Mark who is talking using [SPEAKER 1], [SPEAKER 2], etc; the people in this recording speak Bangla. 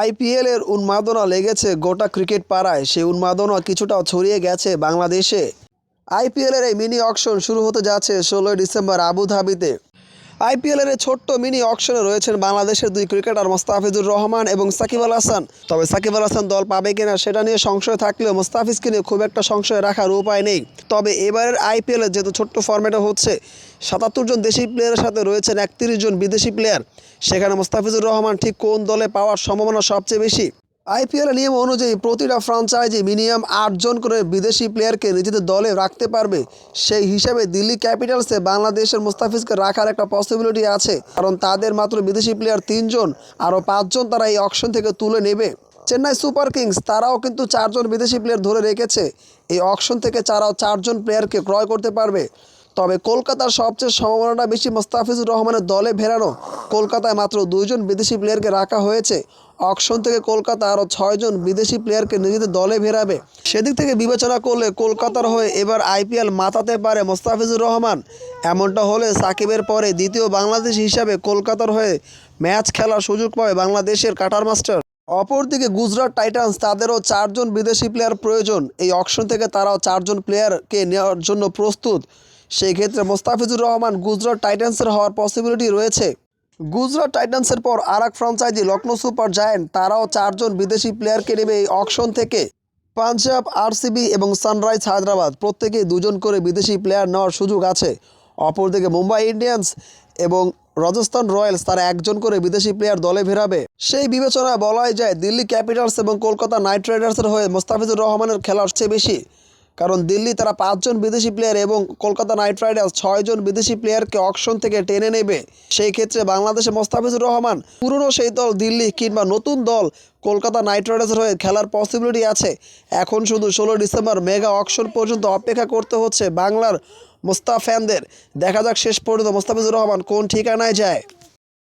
[SPEAKER 1] আইপিএল এর উন্মাদনা লেগেছে গোটা ক্রিকেট পাড়ায়। সেই উন্মাদনা কিছুটা ছড়িয়ে গেছে বাংলাদেশে। আইপিএল এর এই মিনি অকশন শুরু হতে যাচ্ছে ষোলোই ডিসেম্বর আবুধাবিতে। আইপিএল এর ছোট্ট মিনি অকশনে রয়েছেন বাংলাদেশের দুই ক্রিকেটার, মোস্তাফিজুর রহমান এবং সাকিব আল হাসান। তবে সাকিব আল হাসান দল পাবে কিনা সেটা নিয়ে সংশয় থাকলেও মোস্তাফিজকে নিয়ে খুব একটা সংশয় রাখার উপায় নেই। তবে এবারের আইপিএল এর যেহেতু ছোট্ট ফরম্যাটে হচ্ছে, সাতাত্তর জন দেশি প্লেয়ারের সাথে রয়েছেন একত্রিশ জন বিদেশি প্লেয়ার সেখানে মোস্তাফিজুর রহমান ঠিক কোন দলে পাওয়ার সম্ভাবনা সবচেয়ে বেশি? আইপিএল নিয়ম অনুযায়ী প্রতিটা ফ্রাঞ্চাইজি মিনিমাম আটজন করে বিদেশি প্লেয়ারকে নিজেদের দলে রাখতে পারবে। সেই হিসাবে দিল্লি ক্যাপিটালসে বাংলাদেশের মুস্তাফিজকে রাখার একটা পসিবিলিটি আছে। কারণ তাদের মাত্র বিদেশি প্লেয়ার তিনজন, আরও পাঁচজন তারা এই অকশন থেকে তুলে নেবে। চেন্নাই সুপার কিংস, তারাও কিন্তু চারজন বিদেশি প্লেয়ার ধরে রেখেছে। এই অকশন থেকে তারাও চারজন প্লেয়ারকে ক্রয় করতে পারবে। তবে কলকাতার সবচেয়ে সম্ভাবনাটা বেশি মোস্তাফিজুর রহমানের দলে ভেরানো। কলকাতায় মাত্র দুইজন বিদেশি প্লেয়ারকে রাখা হয়েছে। অকশন থেকে কলকাতা আরও ছয়জন বিদেশি প্লেয়ারকে নিজেদের দলে ফেরাবে সেদিক থেকে বিবেচনা করলে কলকাতার হয়ে এবার আইপিএল মাতাতে পারে মোস্তাফিজুর রহমান। এমনটা হলে সাকিবের পরে দ্বিতীয় বাংলাদেশ হিসাবে কলকাতার হয়ে ম্যাচ খেলার সুযোগ পাবে বাংলাদেশের কাটার মাস্টার। অপরদিকে গুজরাট টাইটান্স তাদেরও চারজন বিদেশি প্লেয়ার প্রয়োজন। এই অকশন থেকে তারাও চারজন প্লেয়ারকে নেওয়ার জন্য প্রস্তুত। সেই ক্ষেত্রে মোস্তাফিজুর রহমান গুজরাট টাইটান্সের হওয়ার পসিবিলিটি রয়েছে। গুজরাট টাইটান্সের পর আর এক ফ্রাঞ্চাইজি লখনৌ সুপার জায়ান্ট, তারাও চারজন বিদেশি প্লেয়ারকে নেবে এই অকশন থেকে। পাঞ্জাব, আরসিবি এবং সানরাইজ হায়দ্রাবাদ প্রত্যেকেই দুজন করে বিদেশি প্লেয়ার নেওয়ার সুযোগ আছে। অপরদিকে মুম্বাই ইন্ডিয়ান্স এবং রাজস্থান রয়্যালস, তারা একজন করে বিদেশি প্লেয়ার দলে ফেরাবে। সেই বিবেচনায় বলাই যায়, দিল্লি ক্যাপিটালস এবং কলকাতা নাইট রাইডার্সের হয়ে মোস্তাফিজুর রহমানের খেলার চেয়ে বেশি। কারণ দিল্লি তারা পাঁচজন বিদেশি প্লেয়ার এবং কলকাতা নাইট রাইডার্স ছয়জন বিদেশি প্লেয়ারকে অকশন থেকে টেনে নেবে। সেই ক্ষেত্রে বাংলাদেশে মোস্তাফিজুর রহমান, পুরনো সেই দল দিল্লি কিংবা নতুন দল কলকাতা নাইট রাইডার্সের হয়ে খেলার পসিবিলিটি আছে। এখন শুধু ষোলো ডিসেম্বর মেগা অকশন পর্যন্ত অপেক্ষা করতে হচ্ছে বাংলার মোস্তাফ ফ্যানদের দেখা যাক শেষ পর্যন্ত মোস্তাফিজুর রহমান কোন ঠিকানায় যায়।